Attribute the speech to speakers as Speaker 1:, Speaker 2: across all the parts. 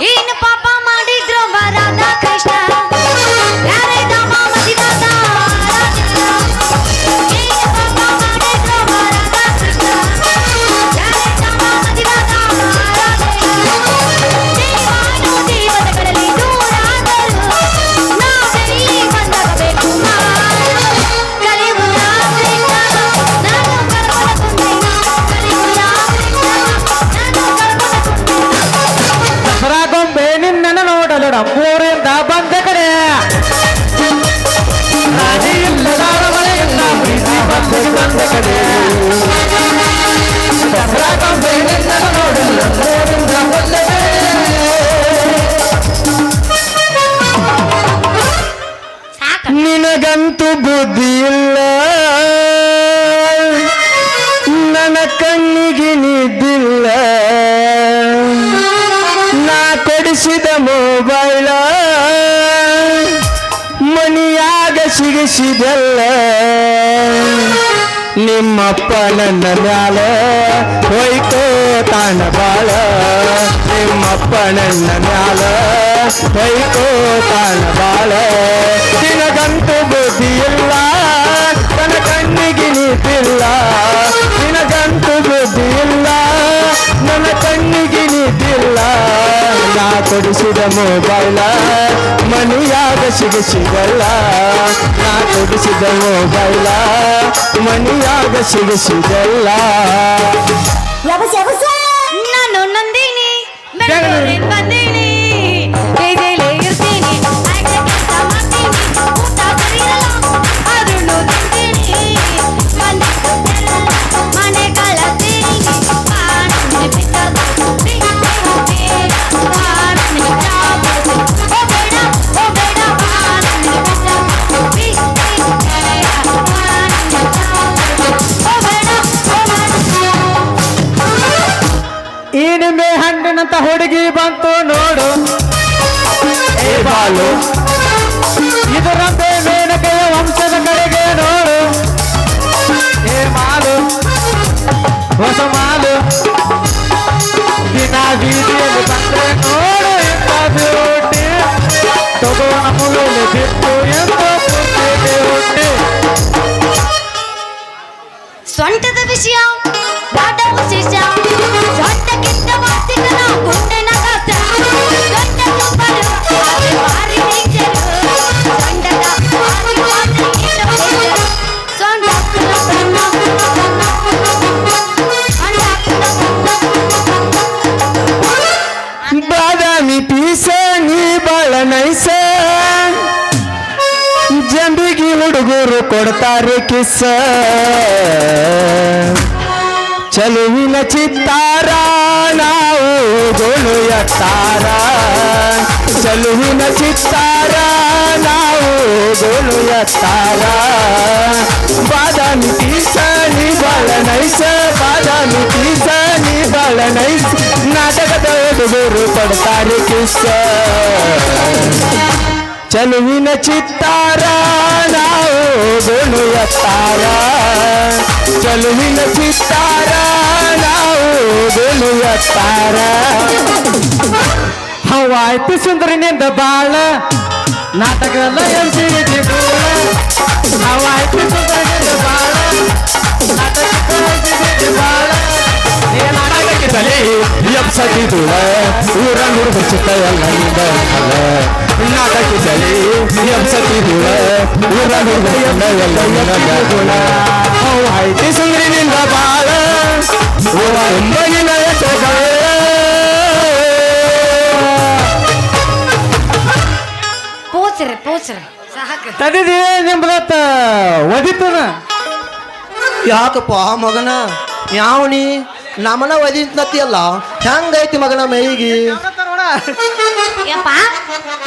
Speaker 1: ಏನು ಪಾಪ
Speaker 2: ನಿನಗಂತೂ ಬುದ್ಧಿ ಇಲ್ಲ. ನನ್ನ ಕಣ್ಣಿಗೆ ನಿದ್ದಿಲ್ಲ. ನಾ ಕೊಡಿಸಿದ ಮೊಬೈಲ ಮನಿಯಾಗ ಸಿಗಿಸಿದಲ್ಲ. ನಿಮ್ಮಪ್ಪ ನನ್ನ ಮ್ಯಾಲ ಹೋಯ್ತೋ ತಾಣ ಬಾಳ. ನಿಮ್ಮಪ್ಪ ನನ್ನ ಮ್ಯಾಲ ಹೋಯ್ತೋ ತಾಣ ಬಾಳ. ನೀತಿಲ್ಲ ನಿನಗಂತೂ ಬುದ್ಧಿ ಇಲ್ಲ ನನ್ನ ಕಣ್ಣಿಗೆ ನಿದ್ದಿಲ್ಲ. ನಾ ಕೊಡಿಸಿದ ಮೊಬೈಲ ಮನಿಯಾಗ ಸಿಗಿಸಿದಲ್ಲ ನಾ ಕೊಡಿಸಿದ ಮೊಬೈಲ ಮನೆಯಾಗ ಸಿಗಿಸಿದಲ್ಲ
Speaker 1: ನಾನು శుభములు సొంతద విషయం మాట
Speaker 2: విశేషం సొంత కింద వార్తగా గుండె ಜಂಬಿಗಿ ಹುಡುಗರು ಕೊಡ್ತಾರೆ ಕಿಸ್ಸ ಚಲುವಿನ ಚಿತ್ತಾರ ನಾವು ಗೋಳು ಎತ್ತಾರ ಚಲುವಿನ ಚಿತ್ತಾರ ನಾವು ಗೋಳು ಎತ್ತಾರ ಬಾದಾಮಿ ಪೀಸ ನೀ ಬಾಳ ನೈಸ ಬಾದಾಮಿ ಪೀಸ ನೀ ಬಾಳ ನೈಸ್ ನಾಟಕದ ಹುಡುಗರು ಕೊಡ್ತಾರೆ ಕಿಸ್ಸ ಚಲುವಿನ ಚಿತ್ತಾರ ನಾವು ಗೋಳು ತಾರ ಚಲುವಿನ ಸಿತಾರ ನಾವು ಗೋಳು ತಾರ ಹವಾಯ್ತು ಸುಂದರಿನಿಂದ ಬಾಳ ನಾಟಕದಲ್ಲ ಎಂಸಿಗೆ ಎಪ್ಸತಿದುಳ ಊರ ಹುಡುಗ ಚಿತ್ತ ಎಲ್ಲ ನಿಂದ ನಾಟಕಿದ್ದಲೇ ಎಪ್ಸತಿದುಳ ಊರ ಹುಡುಗ ಚಿತ್ತ ಎಲ್ಲ ನಿಂದ ಅವು ಐತಿ ಸುಂದರಿನಿಂದ ಬಾಳ ಒಂಬಗಿನ
Speaker 1: ಪೋಚ್ರಿ ಪೋಚ್ರಿ ಸಾಕು
Speaker 2: ತದಿದಿ ನಿಂಬದತ್ತ ಒದಿತನ
Speaker 3: ಯಾಕಪ್ಪ ಮಗನ ಯಾವನಿ ನಮನ ಒದಿಂತತಿಯಲ್ಲ ಹೆಂಗೈತಿ ಮಗನ ಮೈಗಿ
Speaker 1: ಯಪ್ಪ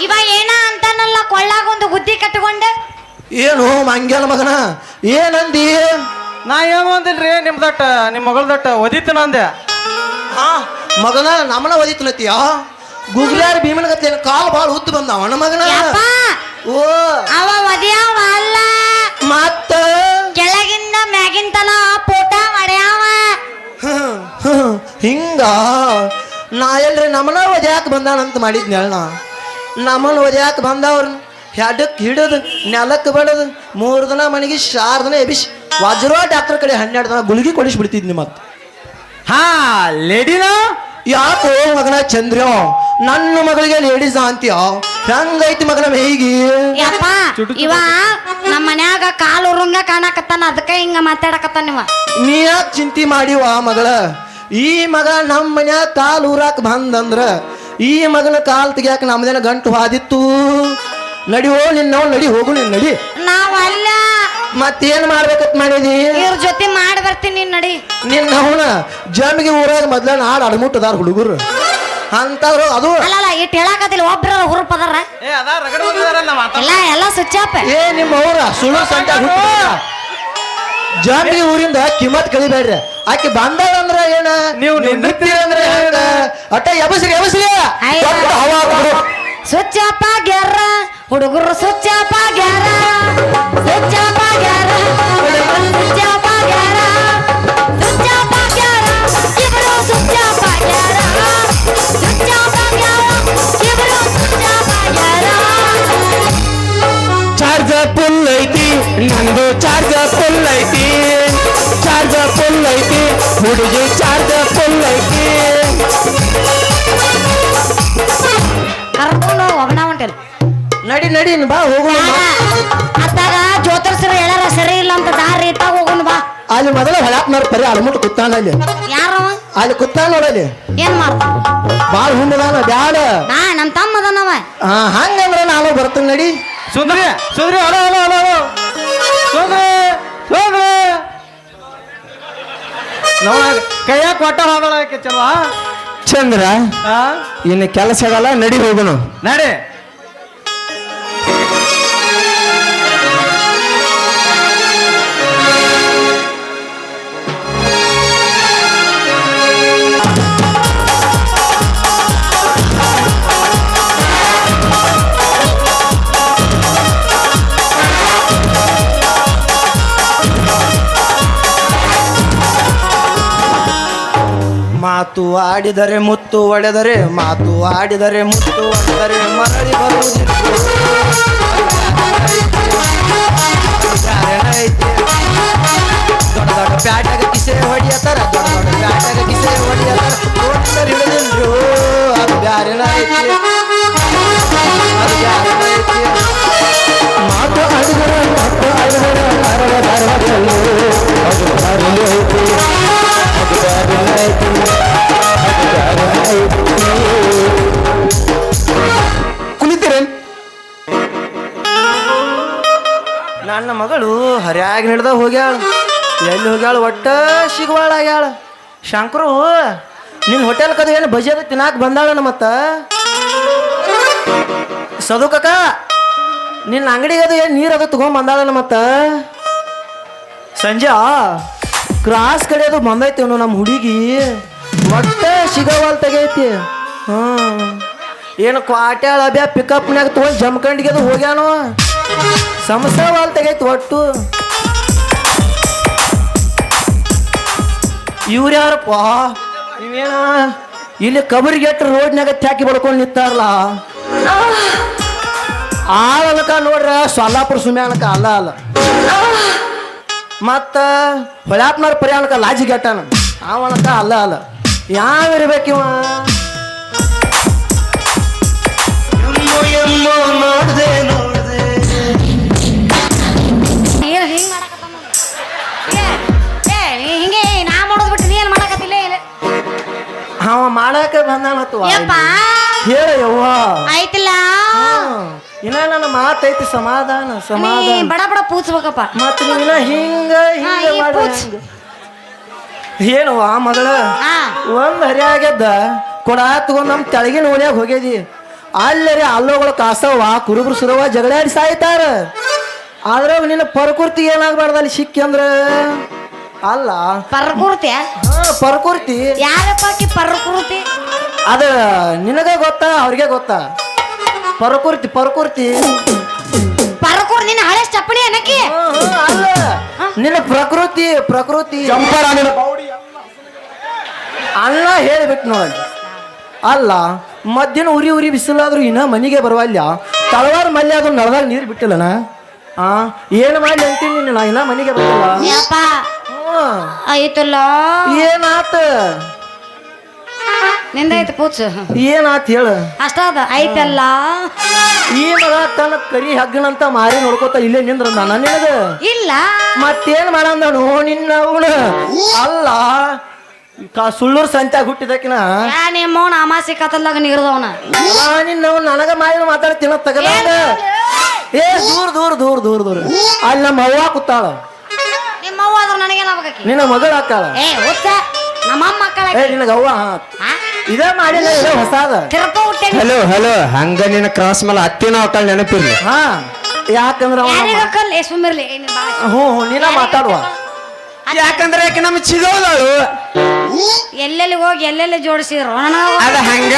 Speaker 1: ಇವ ಏನ ಅಂತಾನಲ್ಲ ಕೊಳ್ಳಾಗೊಂದು ಗುದ್ದಿ ಕಟ್ಟಿಕೊಂಡೆ?
Speaker 3: ಏನು ಮಂಗ್ಯಾನ ಮಗನ? ಏನಂದಿ?
Speaker 2: ನಾ ಏನು ಅಂದಿಲ್ರಿ ನಿಮ್ದಟ್ಟ ನಿಮ್ಮ ಮಗಳದಟ್ಟ ಒದಿತನ ಅಂದೆ.
Speaker 3: ಹಾ ಮಗನ ನಮನ ಒದಿತನತಿಯ ಗುಗ್ಲಾರ ಭೀಮನ ಗತಿ ಕಾಲ್ ಬಾಳ ಉದ್ದು ಬಂದವನ ಮಗನ?
Speaker 1: ಯಪ್ಪ
Speaker 3: ಓ.
Speaker 1: ಅವ ಒದ್ಯಾವ ಅಲ್ಲ
Speaker 3: ಮತ್ತ?
Speaker 1: ಕೆಳಗಿಂದ ಮ್ಯಾಗಿನ ತನ ಪೋಟ ಮಾಡ್ಯಾವ
Speaker 3: ಹಿಂಗ? ನಾ ಎಲ್ರಿ ನಮ್ಮನ ಒದ್ಯಾಕೆ ಬಂದಾನಂತ ಮಾಡಿದ್ ಹೇಳ ನಮ್ಮನ ಒದ್ಯಾಕೆ ಬಂದವ್ರನ್ನ ಹೆಡಕ್ಕೆ ಹಿಡದ್ ನೆಲಕ್ಕೆ ಬಡದು ಮೂರು ದಿನ ಮನೆಗೆ ಶಾರ್ ದಿನ ಎಬಿಸಿ ವಜ್ರೋ ಡಾಕ್ಟರ್ ಕಡೆ ಹನ್ನೆರಡು ದಿನ ಗುಳಿಗೆ ಕೊಡಿಸ್ಬಿಡ್ತಿದ್ನಿ ಮತ್ತೆ.
Speaker 2: ಹಾ ಲೇಡಿನ?
Speaker 3: ಯಾಕೋ ಮಗನ ಚಂದ್ರ ನನ್ನ ಮಗಳಿಗೆ ಲೇಡೀಸ್ ಅಂತೀಯ? ಹೆಂಗೈತಿ ಮಗನ ಹೇಗೆ
Speaker 1: ಯಪ್ಪ ಇವ ನಮ್ಮ ಮನ್ಯಾಗ ಕಾಲು ಉರುಂಗ ಕಾಣಕತ್ತಾನ ಅದಕ್ಕೆ ಹಿಂಗ ಮಾತಾಡಕತ್ತಾನ ಇವ.
Speaker 3: ನೀ ಯಾಕೆ ಚಿಂತೆ ಮಾಡಿವ ಮಗಳ? ಈ ಮಗ ನಮ್ಮ ಮನ್ಯಾಗ ಕಾಲು ಊರಾಕ್ ಬಂದಂದ್ರ ಈ ಮಗನ ಕಾಲ್ ತೆಗಿಯಾಕ ನಮ್ದೇನ ಗಂಟು ಹಾದಿತ್ತು. ನಡಿವೋ ನಿನ್ನ ನಡಿ ಹೋಗು ನಿನ್ ನಡಿ.
Speaker 1: ನಾವಲ್ಲ ಅಲ್ಲ.
Speaker 3: ಮತ್ತೇನ್ ಮಾಡ್ಬೇಕತ್ ಮಾಡಿದಿ?
Speaker 1: ಇವ್ರ ಜೊತೆ ಮಾಡಿ ಬರ್ತೀನಿ ನಡಿ.
Speaker 3: ನಿನ್ನ ಅವನ ಜಮಿಗೆ ಊರಾಗ ಮೊದ್ಲ ನಾಡ್ ಅಡಮುಟ್ಟದಾರ ಹುಡುಗರು. ಅಂತವ್ರು ಅದು.
Speaker 1: ಅಲ್ಲ ಇಟ್ ಹೇಳಕತ್ತಿಲ್ಲ ಒಬ್ರ ಹುರುಪದಾರ
Speaker 2: ಏ ಅದ ರಗಡ ಬಂದಿದಾರಲ್ಲ
Speaker 1: ಎಲ್ಲ ಎಲ್ಲ ಸುಚ್ಚಾಪ.
Speaker 3: ಏ ನಿಮ್ಮ ಅವ್ರ ಸುಳ್ಳು ಸಂಟ ಜಾಂಬಿ ಊರಿಂದ ಕಿಮ್ಮತ್ ಕಲಿಬೇಡ್ರಿ. ಆಕೆ ಬಂದಾಳ ಅಂದ್ರ ಏನ?
Speaker 2: ನೀವು ನಿಂದಿರ್ತೀರ
Speaker 3: ಅಂದ್ರೆ ಏನ ಅಟ್ಟ ಎಬಸ್ರಿ ಎಬಸ್ರಿ.
Speaker 1: ಅಯ್ಯ.
Speaker 3: ದೊಡ್ಡ ಹವಾ ಬಿಡು.
Speaker 1: ಸುಚ್ಚಪ್ಪ ಗ್ಯಾರ ಹುಡುಗರು ಸುಚ್ಚಪ್ಪ ಗ್ಯಾರ ಸುಚ್ಚಪ್ಪ ಗ್ಯಾರ
Speaker 2: ಐತಿ ಹುಡುಗಿ ಚಾರ್ಜ ಫುಲ್ ಐತಿ
Speaker 1: ಕರ್ಕೊಂಡು ಒಬ್ಬನ ಹೊಂಟೇನೆ
Speaker 3: ನಡಿ ನಡಿ ಬಾ ಹೋಗೋಣ
Speaker 1: ಅತ್ತಾಗ ಜ್ಯೋತಿಷ್ಯರು ಹೇಳಾರ ಸರಿ ಇಲ್ಲ ಅಂತ ದಾರಿ ಇತ್ತಾಗ ಹೋಗುನ್ ಬಾ
Speaker 3: ಅಲ್ಲಿ ಮೊದಲ ಹಳಾಪ್ನವ್ರ ಪರಿ ಅಳಮುಟ್ಟು ಕುತ್ತಾನ ಅಲ್ಲಿ
Speaker 1: ಯಾರವ
Speaker 3: ಅಲ್ಲಿ ಕುತ್ತಾನ ನೋಡಲ್ಲಿ
Speaker 1: ಏನ್ ಮಾಡ್ತಾನ
Speaker 3: ಬಾಳ ಹುಣ್ಣದಾನ ಬ್ಯಾಡ
Speaker 1: ನಾ ನಮ್ಮ ತಮ್ಮ ಅದನವ
Speaker 3: ಹಾ ಹಂಗಂದ್ರ ನಾನು ಬರ್ತೀನಿ ನಡಿ
Speaker 2: ಸುಂದ್ರಿ ಸುಂದ್ರಿ ಹಲೋ ಹಲೋ ಹಲೋ ಹಲೋ ಸುಂದ್ರಿ ಸುಂದ್ರಿ ನೋಡ ಕೈಯಾಗ ಕೊಟ್ಟ ಹೋದಳ ಆಕೆ ಚಲೋ ಚಂದ್ರ
Speaker 3: ಆ?
Speaker 2: ಇನ್ನು ಕೆಲಸ ಆಗಲ್ಲ ನಡಿ ಹೋಗೋಣ ನಡಿ.
Speaker 3: ಮಾತು ಆಡಿದರೆ ಮುತ್ತು ಒಡೆದರೆ ಮಾತು ಆಡಿದರೆ ಮುತ್ತು ಒಡೆದರೆ ಮರಳಿ. ದೊಡ್ಡ ದೊಡ್ಡ ಪ್ಯಾಟಾಗ ಕಿಸೆ ಹೊಡಿಯತ್ತಾರ ದೊಡ್ಡ ದೊಡ್ಡ ಪ್ಯಾಟಾಗ ಕಿಸೆ ಹೊಡಿಯತ್ತಾರ ನೋಡಿದರೆ ಹಿಡಿದಿಲ್ರು ಅದು ಬ್ಯಾರೆನ ಐತಿ ಅದು ಬ್ಯಾರೆನ
Speaker 2: ಮಾತು ಆಡಿದರೆ ಮಾತು ಆಡಿದರೆ ಧಾರವ ಧಾರವಾಡಲ್ಲೂ ಅದು ಐತಿ ಅದು ಐತಿ
Speaker 3: ನನ್ನ ಮಗಳು ಹರ್ಯಾಗ ಹಿಡ್ದ ಹೋಗ್ಯಾಳ. ಎಲ್ಲಿ ಹೋಗ್ಯಾಳ? ಒಟ್ಟ ಸಿಗುವಾಳ ಆಗ್ಯಾಳ ಶಂಕರು ನಿನ್ನ ಹೋಟೆಲ್ ಕದ ಏನು ಬಜೆದ ತಿನ್ನಾಕ ಬಂದಾಳನ ಮತ್ತ? ಸದು ಕಕ್ಕ ನಿನ್ನ ಅಂಗಡಿಗೆ ಅದು ಏನು ನೀರು ಅದು ತಗೊಂಡ್ ಬಂದಾಳನ ಮತ್ತ? ಸಂಜೆ ಕ್ರಾಸ್ ಕಡೆ ಅದು ಬಂದೈತಿ ಅವನು ನಮ್ಮ ಹುಡುಗಿ. ಒಟ್ಟ ಸಿಗವಲ್ ತೆಗೈತಿ. ಏನು ಕ್ವಾಟ್ಯಾಳ ಅಬ್ಯಾ ಪಿಕಪ್ನ್ಯಾಗ ತೊಗೊಂಡು ಜಮ್ಕಂಡಿಗೆ ಅದು ಹೋಗ್ಯಾನೋ? ವಾಲ್ ತೆಗೈತಿ ಒಟ್ಟು. ಇವ್ರು ಯಾರಪ್ಪ ಇವೇನ ಇಲ್ಲಿ ರೋಡ್ ರೋಡ್ನಾಗ ತ್ಯಾಕಿ ಬಡ್ಕೊಂಡು ನಿಂತಾರಲ್ಲ? ಆಳನಕ ನೋಡ್ರ ಸೊಲ್ಲಾಪುರ ಸುಮ್ಯಾನಕ ಅಲ್ಲ ಅಲ್ಲ. ಮತ್ತ ಹೊಳ್ಯಾಪ್ನವ್ರ ಪರಿಯಾಣಕ ಲಾಜಿ ಗೆಟ್ಟನ ಅವನಕ ಅಲ್ಲ ಅಲ್ಲ. ಯಾವ ಇರ್ಬೇಕಿವ
Speaker 1: ಹಿಂಗ್ ನೀ ಹಿಂಗೆ ನಾ ಮಾಡೋದ್ ಬಿಟ್ಟು ಏನ್ ಮಾಡಕತ್ತಿಲ್ಲ ಇಲ್ಲ
Speaker 3: ಅವ ಮಾಡಾಕ ಬಂದಾನತ್ತು
Speaker 1: ಯಪ್ಪ.
Speaker 3: ಹೇಳ ಯವ್ವ.
Speaker 1: ಆಯ್ತಿಲ್ಲ.
Speaker 3: ಇನ್ನ ನನ್ನ ಮಾತೈತಿ ಸಮಾಧಾನ
Speaker 1: ನೀ
Speaker 3: ಸಮಾಧಾನ.
Speaker 1: ಬಡ ಬಡ ಪೂಚ್ಬೇಕಪ್ಪ
Speaker 3: ಮತ್ತೆ ನೀವಿನ ಹಿಂಗ
Speaker 1: ಹಾ,
Speaker 3: ಹಿಂಗ
Speaker 1: ಈ
Speaker 3: ಮಾಡ
Speaker 1: ಪೂಚ್.
Speaker 3: ಏನು ಆ ಮಗಳ?
Speaker 1: ಹಾ.
Speaker 3: ಒಂದ್ ಹರಿಯಾಗದ್ದ ಕೊಡ ತಗೊಂಡು ನಮ್ಮ ತೆಳಗಿನ ಓಣ್ಯಾಗ ಹೋಗ್ಯದಿ. ಅಲ್ಲರಿ ಅಲ್ಲೋಗಳು ಕಾಸವ ಕುರುಬ್ರು ಸುರವ ಜಗಳಾಡಿ ಸಾಯ್ತಾರ. ಆದ್ರ ನಿನ್ನ ಪರಕುರ್ತಿ ಏನಾಗ್ಬಾರ್ದ ಅಲ್ಲಿ ಸಿಕ್ಕಿ ಅಂದ್ರ? ಅಲ್ಲ.
Speaker 1: ಪರಕುರ್ತಿ
Speaker 3: ಹಾ ಪರಕುರ್ತಿ.
Speaker 1: ಯಾರಪ್ಪ ಆಕಿ ಪರ್ಕೂರ್ತಿ?
Speaker 3: ಅದ ನಿನಗೆ ಗೊತ್ತಾ ಅವ್ರಿಗೆ ಗೊತ್ತಾ? ಪರಕುರ್ತಿ ಪರಕುರ್ತಿ.
Speaker 1: ಪರಕುರ್ ನಿನ್ನ ಹಳೆ
Speaker 3: ಚಪ್ಪಡಿ ಏನಕ್ಕೆ ಅಲ್ಲ. ನಿನ್ನ ಪ್ರಕೃತಿ ಪ್ರಕೃತಿ.
Speaker 2: ಚಂಪರ ನಿನ್ನ
Speaker 3: ಅಣ್ಣ ಹೇಳ್ಬಿಟ್ಟು ನೋಡಿ. ಅಲ್ಲ ಮಧ್ಯಾಹ್ನ ಉರಿ ಉರಿ ಬಿಸಿಲಾದ್ರೂ ಇನ್ನ ಮನೆಗೆ ಬರವಲ್ಲ ತಳವಾರ ಮಲ್ಯ ಅದು ನಳದಾಗ ನೀರು ಬಿಟ್ಟಿಲ್ಲನ? ಆ ಏನು ಮಾಡಿ ಅಂತೀನಿ ನಿನ್ನ ಇನ್ನ ಮನೆಗೆ ಬರಲ್ಲ.
Speaker 1: ಆಯ್ತಲ್ಲ?
Speaker 3: ಏನಾತ?
Speaker 1: ನಿಂದಾಯ್ತು ಪೂಚ್.
Speaker 3: ಏನಾತ್ ಹೇಳು?
Speaker 1: ಅಷ್ಟ ಅದ ಐತಲ್ಲ
Speaker 3: ಈ ಮಗ ತನ್ನ ಕರಿ ಹಗ್ಗನಂತ ಮಾರಿ ನೋಡ್ಕೋತ ಇಲ್ಲೇ ನಿಂದ್ರ ನಾನು ನಿನಗ?
Speaker 1: ಇಲ್ಲ.
Speaker 3: ಮತ್ತೇನ್ ಮಾಡಂದನು ನಿನ್ನ ಅವನ? ಅಲ್ಲ ಕಾ ಸುಳ್ಳೂರ್ ಸಂತ್ಯಾಗ ಹುಟ್ಟಿದಕಿನ
Speaker 1: ನಿಮ್ಮ ಅಮಾಸಿ ಕತ್ತಲ್ದಾಗ ನೀರ್ದವನ
Speaker 3: ನಿನ್ನವ್ ನನಗ ಮಾತಾಡ ಮಾತಾಡ್ತೀನ ತಗದ ಏ ದೂರ ದೂರ ದೂರ ದೂರ ದೂರ. ಅಲ್ಲಿ ನಮ್ಮ ಅವ್ವ ಕೂತಾಳ.
Speaker 1: ನಿಮ್ಮ ಅವ್ವ ಆದ್ರ ನನಗೇನಾಗಬೇಕಿ
Speaker 3: ನಿನ್ನ ಮಗಳ ಹಾಕಾಳ
Speaker 1: ಏ ಹುಚ್ಚ! ನಮ್ಮ ಅಮ್ಮ ಮಕ್ಕಳ
Speaker 3: ಏ ನಿನಗ ಅವ್ವ. ಇದೇ ಮಾಡಿಲ್ಲ ಇದೇ ಹೊಸಾದ.
Speaker 1: ತಿರ್ಪ ಹುಟ್ಟೆ
Speaker 2: ಹಲೋ ಹಲೋ ಹಂಗ ನಿನ್ನ ಕ್ರಾಸ್ ಮೇಲೆ ಹತ್ತಿನ ಅವಕಾಳ ನೆನಪಿರ್ಲಿ.
Speaker 3: ಹಾ ಯಾಕಂದ್ರೆ ಅವ ನಮ್ಮ-
Speaker 1: ಯಾರಿಗ ಕಲ್ ಏ ಸುಮ್ಮಿರ್ಲಿ
Speaker 3: ಹ್ಞೂ ಹ್ಞೂ ನೀನ ಮಾತಾಡುವ.
Speaker 2: ಯಾಕಂದ್ರೆ ಯಾಕೆ ನಮ್ಮ ಚಿಗೋದಳು
Speaker 1: ಎಲ್ಲೆಲ್ಲಿ ಹೋಗಿ ಎಲ್ಲೆಲ್ಲಿ ಜೋಡಿಸಿದ್ರು?
Speaker 2: ಅದ ಹಂಗ.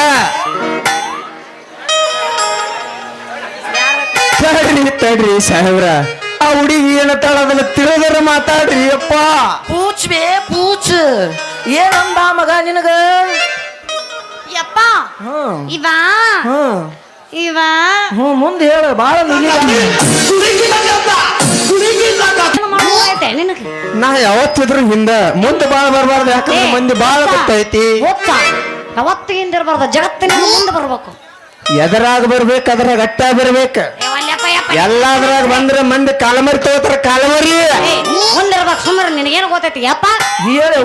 Speaker 2: ತಡ್ರಿ ತಡ್ರಿ ಸಾಹೇಬ್ರ. ಆ ಹುಡುಗಿ ಏನತ್ತಾಳ ಅದನ್ನ ತಿಳಿದ್ರ ಮಾತಾಡ್ರಿ ಅಪ್ಪ.
Speaker 3: ಪೂಚ್ ಬೇ ಪೂಚ್. ಏನಂದ ಮಗ ನಿನಗ?
Speaker 1: ಯಪ್ಪ
Speaker 3: ಹ್ಮ್.
Speaker 1: ಇವಾ
Speaker 3: ಹ್ಮ್.
Speaker 1: ಇವ?
Speaker 3: ಹ್ಞೂ ಮುಂದೆ ಹೇಳು ಭಾಳ
Speaker 2: ನಾ ಯಾವತ್ತಿದ್ರು ಹಿಂದ ಮುಂದೆ ಬಾಳ ಬರ್ಬಾರ್ದು ಯಾಕಂದ್ರೆ ಮಂದಿ ಬಾಳ ಗೊತ್ತೈತಿ.
Speaker 1: ಯಾವತ್ತಿಗಿಂದ ಇರ್ಬಾರ್ದು ಜಗತ್ತಿನ ಮುಂದೆ ಬರ್ಬೇಕು.
Speaker 2: ಎದರಾಗ ಬರ್ಬೇಕು ಅದ್ರಾಗ ಅಟ್ಟ ಬರ್ಬೇಕು. ಎಲ್ಲಾದ್ರಾಗ ಬಂದ್ರೆ ಮಂದಿ ಕಾಲಮರಿ ತಗೋತಾರ ಕಾಲಮರಿ
Speaker 1: ಮುಂದಿರ್ಬೇಕು ಮುಂದೆ ಇರ್ಬೇಕು ಸುಮ್ಮನೆ ನಿನಗೇನು ಗೊತ್ತೈತಿ ಯಪ್ಪ
Speaker 3: ಹೇಳು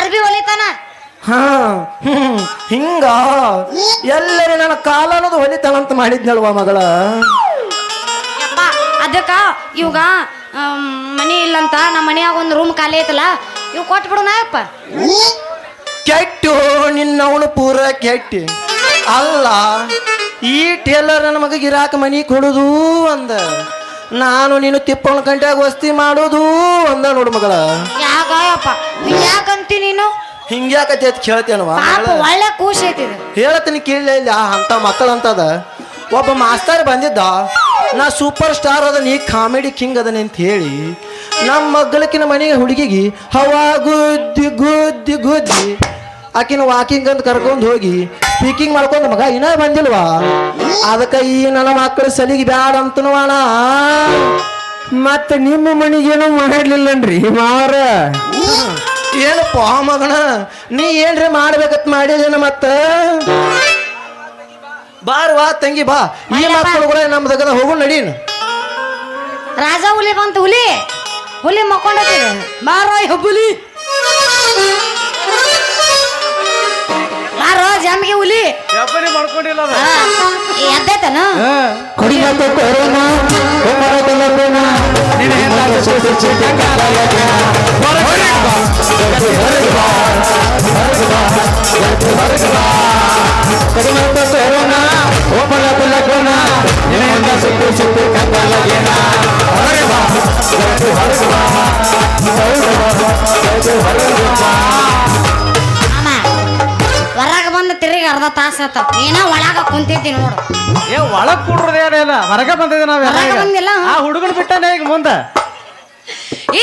Speaker 1: ಅರ್ಬಿ ಹೊಲಿತಾನ
Speaker 3: ಹಾ ಹ್ಮ್ ಹಿಂಗ. ಎಲ್ಲರಿ ನನ್ನ ಕಾಲ ಅನ್ನೋದು ಹೊಲಿತಾನಂತ ಮಾಡಿದ್ನಲ್ವ ಮಗಳ?
Speaker 1: ಯಪ್ಪ ಅದಕ್ಕ ಇವಾಗ ಮನಿ ಇಲ್ಲಂತ ನಮ್ಮ ಮನೆಯಾಗ ಒಂದು ರೂಮ್ ಖಾಲಿ ಐತಲ್ಲ ಇವ್ ಕೊಟ್ಬಿಡೋಣ ಯಪ್ಪ.
Speaker 3: ಕೆಟ್ಟು ನಿನ್ನವನು ಪೂರ ಕೆಟ್ಟಿ. ಅಲ್ಲ ಈ ಟೇಲರ್ ನನ್ನ ಮಗ ಗಿರಾಕ ಮನಿ ಕೊಡುದು ಅಂದ. ನಾನು ನೀನು ತಿಪ್ಪನ ಗಂಟೆಗೆ ವಸ್ತಿ ಮಾಡೋದು ಅಂದ ನೋಡು ಮಗಳ.
Speaker 1: ಯಾಕ ಯಪ್ಪ ಯಾಕಂತಿ ನೀನು?
Speaker 3: ಹಿಂಗ್ಯಾಕತಿ ಅಂತ ಕೇಳ್ತೇನವ
Speaker 1: ಪಾಪ ಒಳ್ಳೆ ಖುಷಿ ಐತಿ ಇದು.
Speaker 3: ಹೇಳ್ತೀನಿ ಕೇಳಲೇ ಇಲ್ಲ ಅಂತ ಮಕ್ಕಳು ಅಂತದ. ಒಬ್ಬ ಮಾಸ್ತರ್ ಬಂದಿದ್ದ ನಾ ಸೂಪರ್ ಸ್ಟಾರ್ ಅದ ನೀ ಕಾಮಿಡಿ ಕಿಂಗ್ ಅದನಿ ಅಂತ ಹೇಳಿ ನಮ್ಮ ಮಗ್ಗಲಕಿನ ಮನೆಗೆ ಹುಡುಗಿಗೆ ಹವಾ ಗುದ್ದಿ ಗುದ್ದಿ ಗುದ್ದಿ ಆಕಿನ ವಾಕಿಂಗ್ ಅಂತ ಕರ್ಕೊಂಡು ಹೋಗಿ ಸ್ಪೀಕಿಂಗ್ ಮಾಡ್ಕೊಂಡು ಮಗ ಇನ್ನ ಬಂದಿಲ್ವಾ? ಅದಕ್ಕೆ ಈ ನನ್ನ ಮಕ್ಕಳು ಸಲಿಗೆ ಬ್ಯಾಡ ಅಂತನವಾಣ
Speaker 2: ಮತ್ತೆ ನಿಮ್ಮ ಮನೆಗೇನು ಮಾಡಲಿಲ್ಲನ್ರಿ ಮಾರ
Speaker 3: ಏನಪ್ಪ ಮಗನ? ನೀ ಏನ್ರಿ ಮಾಡ್ಬೇಕತ್ ಮಾಡಿದೇನ ಮತ್ತ? ಬಾರ್ವಾ ತಂಗಿ ಬಾ. ಈ ಮಕ್ಕಳು ಕೂಡ ನಮ್ಮ ದಗದ ಹೋಗು ನಡೀನ್.
Speaker 1: ರಾಜ ಹುಲಿ ಬಂತು ಹುಲಿ. ಹುಲಿ ಮಕ್ಕೊಂಡೈತಿ ಬಾರ ಹುಲಿ. ಬಾರೋ ಜಮ್ಗೆ ಹುಲಿ
Speaker 4: ಮಾಡ್ಕೊಂಡಿಲ್ಲ
Speaker 1: ಆ, ಎದ್ದೈತನ
Speaker 2: ಕುಡಿಯತ್ತ ಕೊರೋನಾ ಕುಮಾರದಲ್ಲ ಕೋನ ಕಡಿಮತ್ತ ಕೊರೋನಾ ಓಪಲ ಕುಲ್ಲ ಕೋನ ನಿನ್ನೆಯಿಂದ ಸುತ್ತು ಸುತ್ತು ಕಂದಲಗೇನ ಹೊರಗೆ ಬಾ ಹೊರಗೆ ಹೊರಗೆ ಬಾ ಹೊರಗೆ
Speaker 1: ತಿರುಗಿ ಅರ್ಧ ತಾಸ ಆತ ಏನೋ ಒಳಗ ಕುಂತಿದ್ದಿ ನೋಡು
Speaker 4: ಏ ಒಳಗ್ ಕೂಡ್ರದೇನಿಲ್ಲ ಹೊರಗೆ ಬಂದಿದ್ದೆ ನಾವೆಲ್ಲ
Speaker 1: ಹೊರಗೆ
Speaker 4: ಈಗ.
Speaker 1: ಬಂದಿಲ್ಲ?
Speaker 4: ಆ ಹುಡುಗನ್ ಬಿಟ್ಟನೇ ಈಗ ಮುಂದೆ
Speaker 1: ಈ